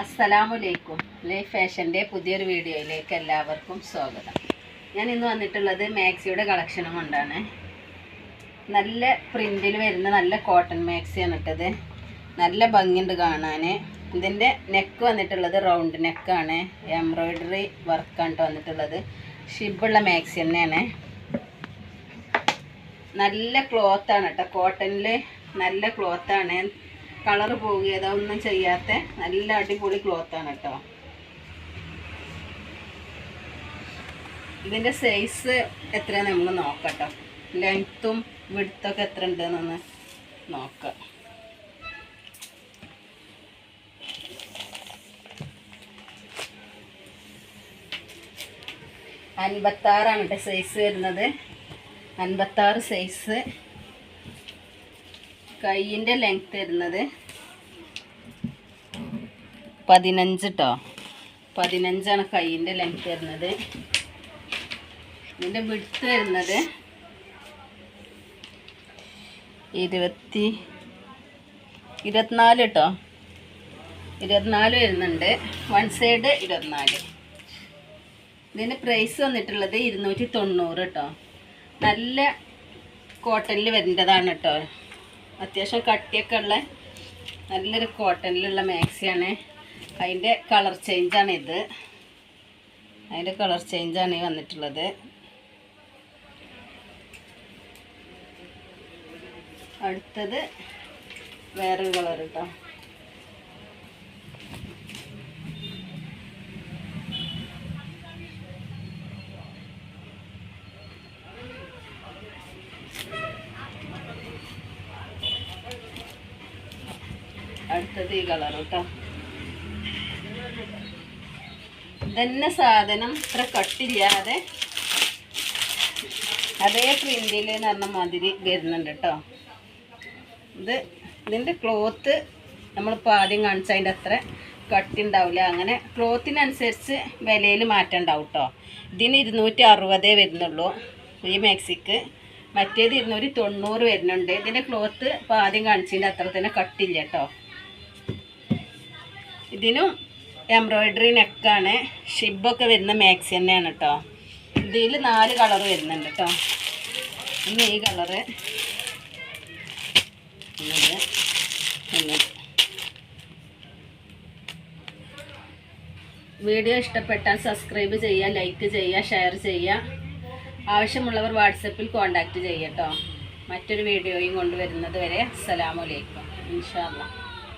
അസ്സലാമലൈക്കും ലൈഫ് ഫാഷന്റെ പുതിയൊരു വീഡിയോയിലേക്ക് എല്ലാവർക്കും സ്വാഗതം. ഞാൻ ഇന്ന് വന്നിട്ടുള്ളത് മാക്സിയുടെ കളക്ഷനും കൊണ്ടാണ്. നല്ല പ്രിന്റിൽ വരുന്ന നല്ല കോട്ടൺ മാക്സിയാണ് ഇട്ടത്. നല്ല ഭംഗിയുണ്ട് കാണാൻ ഇതിന്റെ നെക്ക് വന്നിട്ടുള്ളത് റൗണ്ട് നെക്കാണ്. എംബ്രോയ്ഡറി വർക്കാണ് ട്ടോ വന്നിട്ടുള്ളത്. ഷിബുള്ള മാക്സി തന്നെയാണ്. നല്ല ക്ലോത്താണ് കേട്ടോ കോട്ടണിൽ നല്ല ക്ലോത്താണ് കളർ പോകുക ഒന്നും ചെയ്യാത്ത നല്ല അടിപൊളി ക്ലോത്താണ് കേട്ടോ ഇതിന്റെ സൈസ് എത്ര നമ്മൾ നോക്കട്ടോ ലെങ്ത്തും വിടുത്തൊക്കെ എത്ര ഉണ്ടെന്നൊന്ന് നോക്കാം. അൻപത്താറാണ് കേട്ടോ സൈസ് വരുന്നത്. അൻപത്താറ് സൈസ് കൈയിന്റെ ലെങ്ത് വരുന്നത് പതിനഞ്ച് കേട്ടോ പതിനഞ്ചാണ് കൈയിന്റെ ലെങ്ത് വരുന്നത്. ഇതിന്റെ വിടുത്ത് വരുന്നത് ഇരുപത്തി ഇരുപത്തിനാല് കേട്ടോ ഇരുപത്തിനാല് വരുന്നുണ്ട്. വൺ സൈഡ് ഇരുപത്തിനാല്. ഇതിന്റെ പ്രൈസ് വന്നിട്ടുള്ളത് ഇരുന്നൂറ്റി തൊണ്ണൂറ് കേട്ടോ നല്ല കോട്ടണിൽ വരേണ്ടതാണ് കേട്ടോ അത്യാവശ്യം കട്ടിയൊക്കെ ഉള്ള നല്ലൊരു കോട്ടണിലുള്ള മാക്സിയാണ്. അതിന്റെ കളർ ചേഞ്ചാണ് ഇത്. അതിന്റെ കളർ ചേഞ്ചാണ് വന്നിട്ടുള്ളത്. അടുത്തത് വേറൊരു കളർ കേട്ടോ അടുത്തത് ഈ കളർ കേട്ടോ ഇതന്നെ സാധനം ഇത്ര കട്ടില്ലാതെ അതേ പ്രിന്റിൽ എന്ന് പറഞ്ഞ മാതിരി വരുന്നുണ്ട് കേട്ടോ ഇത് ഇതിന്റെ ക്ലോത്ത് നമ്മളിപ്പോൾ ആദ്യം കാണിച്ച അത്ര കട്ടി ഉണ്ടാവില്ല അങ്ങനെ ക്ലോത്തിനനുസരിച്ച് വിലയിൽ മാറ്റം ഉണ്ടാവും കേട്ടോ ഇതിന് ഇരുന്നൂറ്റി അറുപതേ വരുന്നുള്ളൂ ഈ മാക്സിക്ക്. മറ്റേത് ഇരുന്നൂറ്റി തൊണ്ണൂറ് വരുന്നുണ്ട്. ഇതിന്റെ ക്ലോത്ത് ഇപ്പോൾ ആദ്യം കാണിച്ചതിന്റെ അത്ര തന്നെ കട്ടില്ല കേട്ടോ ഇതിനും എംബ്രോയിഡറി നെക്കാണ് ഷിബൊക്കെ വരുന്ന മാക്സി തന്നെയാണ് കേട്ടോ. ഇതിൽ നാല് കളർ വരുന്നുണ്ട് കേട്ടോ. ഇന്ന് ഈ കളറ്. വീഡിയോ ഇഷ്ടപ്പെട്ടാൽ സബ്സ്ക്രൈബ് ചെയ്യുക ലൈക്ക് ചെയ്യുക ഷെയർ ചെയ്യുക. ആവശ്യമുള്ളവർ വാട്സപ്പിൽ കോൺടാക്റ്റ് ചെയ്യട്ടോ മറ്റൊരു വീഡിയോയും കൊണ്ടുവരുന്നത് വരെ അസ്സലാമലൈക്കും ഇൻഷാ അല്ലാ